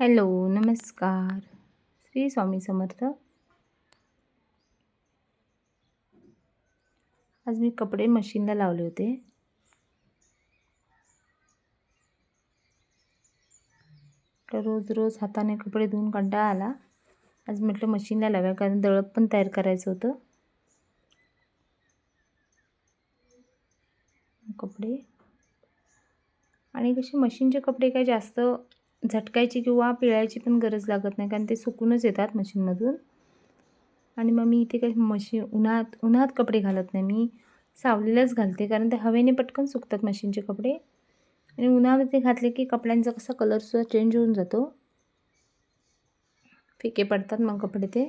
Hello नमस्कार. श्री स्वामी समर्थ. आज मी कपडे मशीनला लावले होते. तर रोज रोज हाताने कपडे धुवून कंटाळा आला. आज म्हटलं मशीनला लाव्या कारण दळप पण तयार करायचं होतं. कपडे. आणि कसे मशीनचे कपडे काय जास्त झटकायची किंवा पिळायची पण गरज लागत नाही कारण ते सुकूनच येतात मशीनमधून. आणि मग मी इथे काही मशीन उन्हात उन्हात कपडे घालत नाही. मी सावलीलाच घालते कारण ते हवेने पटकन सुकतात मशीनचे कपडे. आणि उन्हामध्ये घातले की कपड्यांचा कसा कलरसुद्धा चेंज होऊन जातो. फिके पडतात मग कपडे ते.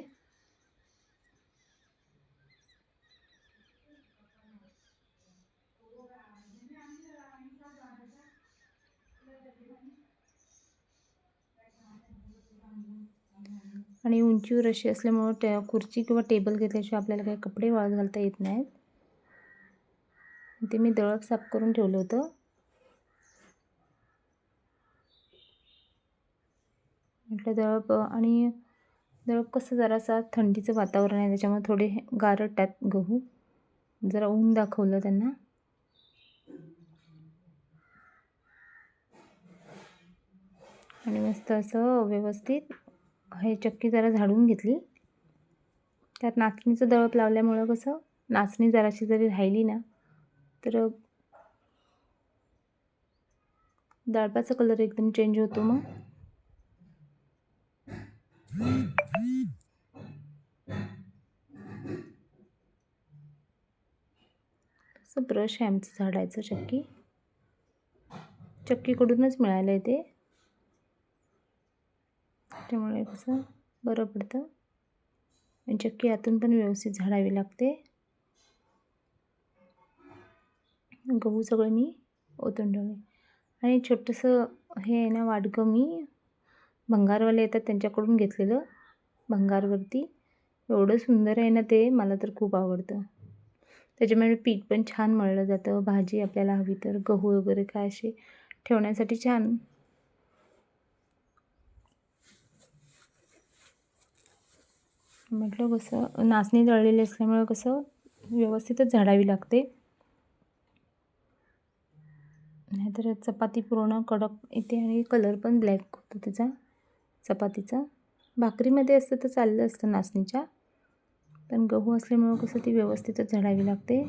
आणि उंचीवर अशी असल्यामुळं त्या खुर्ची किंवा टेबल घेतल्याशिवाय आपल्याला काही कपडे वाळत घालता येत नाहीत. ते मी दळप साफ करून ठेवलं होतं. म्हटलं दळप आणि दळप कसं जरासा थंडीचं वातावरण आहे त्याच्यामुळे थोडे गारट गहू. जरा ऊन दाखवलं त्यांना. आणि मस्त असं व्यवस्थित हे चक्की जरा झाडून घेतली. त्यात नाचणीचं दळप लावल्यामुळं कसं नाचणी जराशी जरी राहिली ना तर दळपाचा कलर एकदम चेंज होतो मग. असं ब्रश आहे आमचं झाडायचं चक्की. चक्कीकडूनच मिळालं आहे ते. कसं बरं पडतं. आणि चक्की आतून पण व्यवस्थित झाडावी लागते. गहू सगळं मी ओतून ठेवले. आणि छोटंसं हे आहे ना वाडगं मी भंगारवाले येतात त्यांच्याकडून घेतलेलं भंगारवरती. एवढं सुंदर आहे ना ते मला तर खूप आवडतं. त्याच्यामुळे पीठ पण छान मळलं जातं भाजी आपल्याला हवी तर गहू वगैरे काय असे ठेवण्यासाठी छान. म्हटलं कसं नाचणी दळलेली असल्यामुळं कसं व्यवस्थितच झाडावी लागते. नाहीतर चपाती पूर्ण कडक येते आणि कलर पण ब्लॅक होतो त्याचा चपातीचा. भाकरीमध्ये असतं तर चाललं असतं नाचणीच्या पण गहू असल्यामुळं कसं ती व्यवस्थितच झाडावी लागते.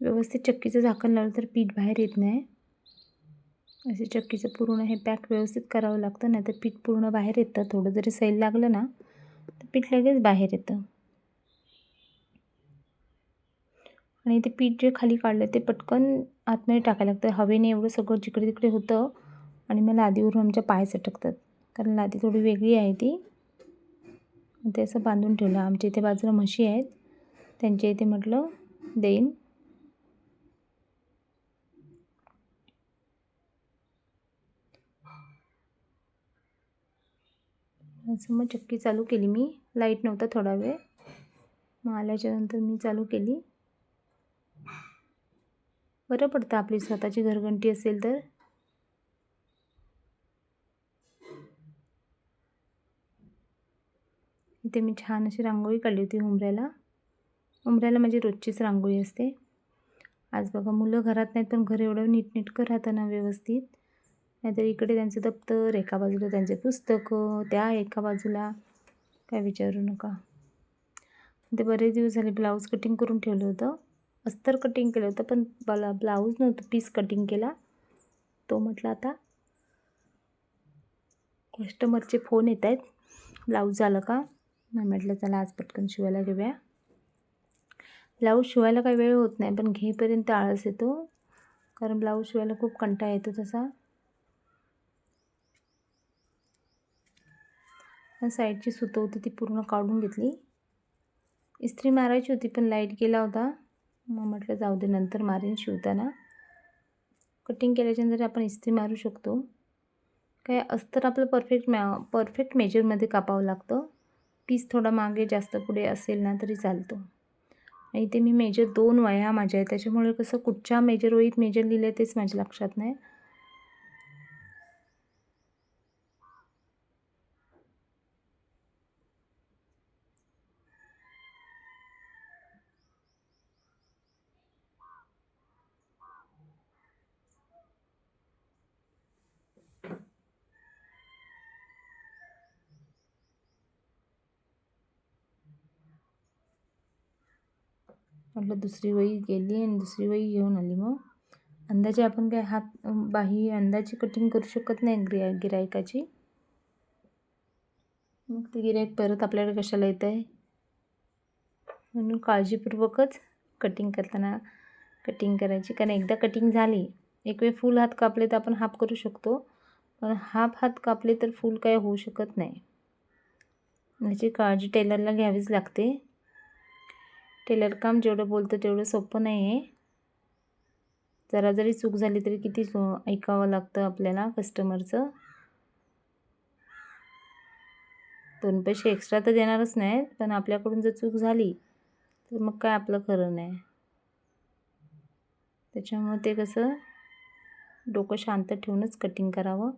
व्यवस्थित चक्कीचं झाकण लावलं तर पीठ बाहेर येत नाही. असे चक्कीचं पूर्ण हे पॅक व्यवस्थित करावं लागतं नाही तर पीठ पूर्ण बाहेर येतं. थोडं जरी सैल लागलं ना तर पीठ लगेच बाहेर येतं. आणि ते पीठ जे खाली काढलं ते पटकन आतमध्ये टाकायला लागतं. हवेने एवढं सगळं जिकडे तिकडे होतं आणि मला लादीवरून आमच्या पाय सटकतात. कारण लादी थोडी वेगळी आहे ती. ते असं बांधून ठेवलं. आमच्या इथे बाजूला म्हशी आहेत. त्यांच्या इथे म्हटलं देईन. असं मग चक्की चालू केली मी. लाइट नव्हता थोडा वेळ. मग आल्याच्यानंतर मी चालू केली. बरं पडतं आपली स्वतःची घरघंटी असेल तर. इथे मी छान अशी रांगोळी काढली होती उमऱ्याला. उमऱ्याला माझी रोजचीच रांगोळी असते. आज बघा मुलं घरात नाहीत पण घर एवढं नीटनेटकं राहतं ना व्यवस्थित. नाहीतर इकडे त्यांचं दप्तर एका बाजूला त्यांचे पुस्तकं त्या एका बाजूला काय विचारू नका. ते बरेच दिवस झाले ब्लाऊज कटिंग करून ठेवलं होतं. अस्तर कटिंग केलं होतं पण मला ब्लाऊज नव्हतं पीस कटिंग केला. तो म्हटलं आता कस्टमरचे फोन येत आहेत. ब्लाऊज झालं का? नाही म्हटलं चला आज पटकन शिवायला घेऊया. ब्लाऊज शिवायला काही वेळ होत नाही पण घेईपर्यंत आळस येतो. कारण ब्लाऊज शिवायला खूप कंटाळा येतो तसा. साईडची सुतं होती ती पूर्ण काढून घेतली. इस्त्री मारायची होती पण लाइट गेला होता. मग म्हटलं जाऊ दे नंतर मारेन शिवताना. कटिंग केल्याच्यानंतर आपण इस्त्री मारू शकतो. काय अस्तर आपलं परफेक्ट मॅ परफेक्ट मेजरमध्ये कापावं लागतं. पीस थोडा मागे जास्त पुढे असेल ना तरी चालतो. आणि इथे मी मेजर दोन वया माझ्या आहे त्याच्यामुळे कसं कुठच्या मेजर वहीत मेजर लिहिलं तेच माझ्या लक्षात नाही. म्हटलं दुसरी वही गेली आणि दुसरी वही घेऊन आली मग. अंदाजे आपण काय हात बाही अंदाजे कटिंग करू शकत नाही गिरा गिरायकाची मग ते गिरायक परत आपल्याकडे कशाला येत आहे म्हणून काळजीपूर्वकच कटिंग करताना कटिंग करायची. कारण एकदा कटिंग झाली एक वेळ फुल हात कापले तर आपण हाफ करू शकतो. पण हाफ हात कापले तर फुल काय होऊ शकत नाही. याची काळजी टेलरला घ्यावीच लागते. टेलर काम जेवढं बोलतं तेवढं सोपं नाही आहे. जरा जरी चूक झाली तरी किती ऐकावं लागतं आपल्याला कस्टमरचं दोन पैसे एक्स्ट्रा तर देणारच नाहीत पण आपल्याकडून जर चूक झाली तर मग काय आपलं खरं नाही. त्याच्यामुळे ते कसं डोकं शांत ठेवूनच कटिंग करावं.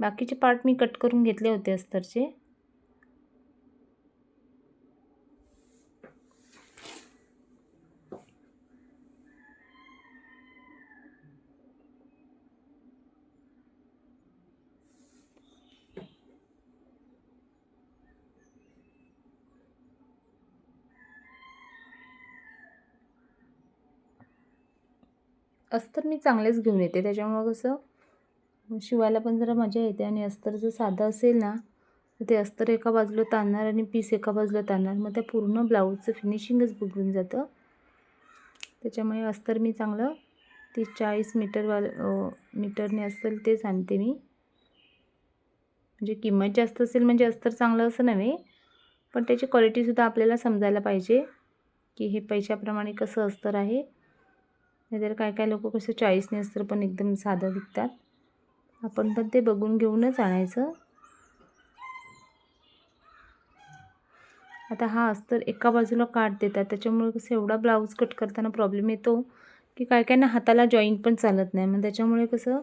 बाकीचे पार्ट मी कट करून घेतले होते अस्तरचे. अस्तर मी चांगलेच घेऊन येते त्याच्यामुळं कसं शिवायला पण जरा मजा येते आणि अस्तर जर साधं असेल ना तर ते अस्तर एका बाजूला ताणणार आणि पीस एका बाजूला ताणणार. मग त्या पूर्ण ब्लाऊजचं फिनिशिंगच बिघडून जातं. त्याच्यामुळे अस्तर मी चांगलं तीस चाळीस मीटरवाल मीटरने असेल तेच आणते मी. म्हणजे किंमत जास्त असेल म्हणजे अस्तर चांगलं असं नव्हे पण त्याची क्वालिटीसुद्धा आपल्याला समजायला पाहिजे की हे पैशाप्रमाणे कसं अस्तर आहे. नाहीतर काय काय लोक कसं चाळीसने अस्तर पण एकदम साधं विकतात. आपण पण ते बघून घेऊनच आणायचं. आता हा अस्तर एका बाजूला काट देतात. त्याच्यामुळे कसं एवढा ब्लाऊज कट करताना प्रॉब्लेम येतो की काय काय ना हाताला जॉईंट पण चालत नाही. मग त्याच्यामुळे कसं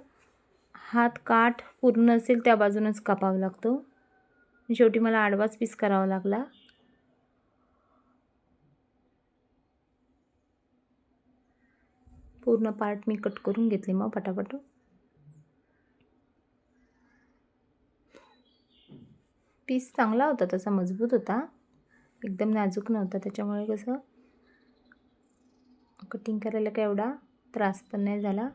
हात काठ पूर्ण असेल त्या बाजूनच कापावं लागतो. शेवटी मला आडवाच पीस करावा लागला. पूर्ण पार्ट मी कट करून घेतले मग पटापट. पीस चांगला होता तसा मजबूत होता. एकदम नाजूक नव्हता त्याच्यामुळे कसं कटिंग करायला काय एवढा त्रास पण नाही झाला.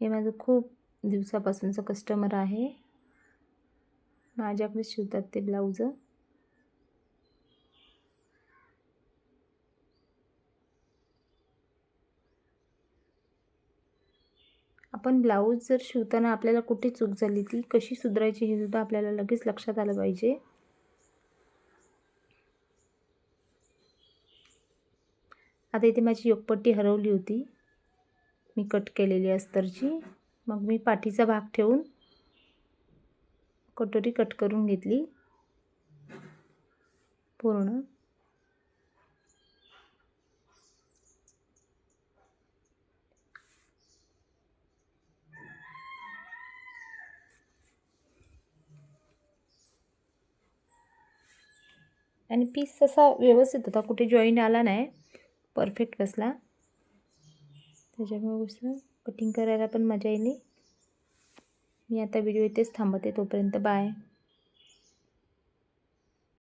हे माझं खूप दिवसापासूनचं कस्टमर आहे. माझ्याकडे शिवतात ते ब्लाऊज आपण ब्लाऊज जर शिवताना आपल्याला कुठे चूक झाली ती कशी सुधारायची हे सुद्धा आपल्याला लगेच लक्षात आलं पाहिजे. आता इथे माझी योगपट्टी हरवली होती. मी कट केलेली अस्तरची. मग मी पाठीचा भाग ठेवून कटोरी कट करून घेतली. पूर्ण. आणि पीस तसा व्यवस्थित होता. कुठे जॉईन आला नाही. परफेक्ट बसला. त्याच्यामुळे कसं कटिंग करायला पण मजा येईल मी आता व्हिडिओ इथेच थांबते तोपर्यंत. बाय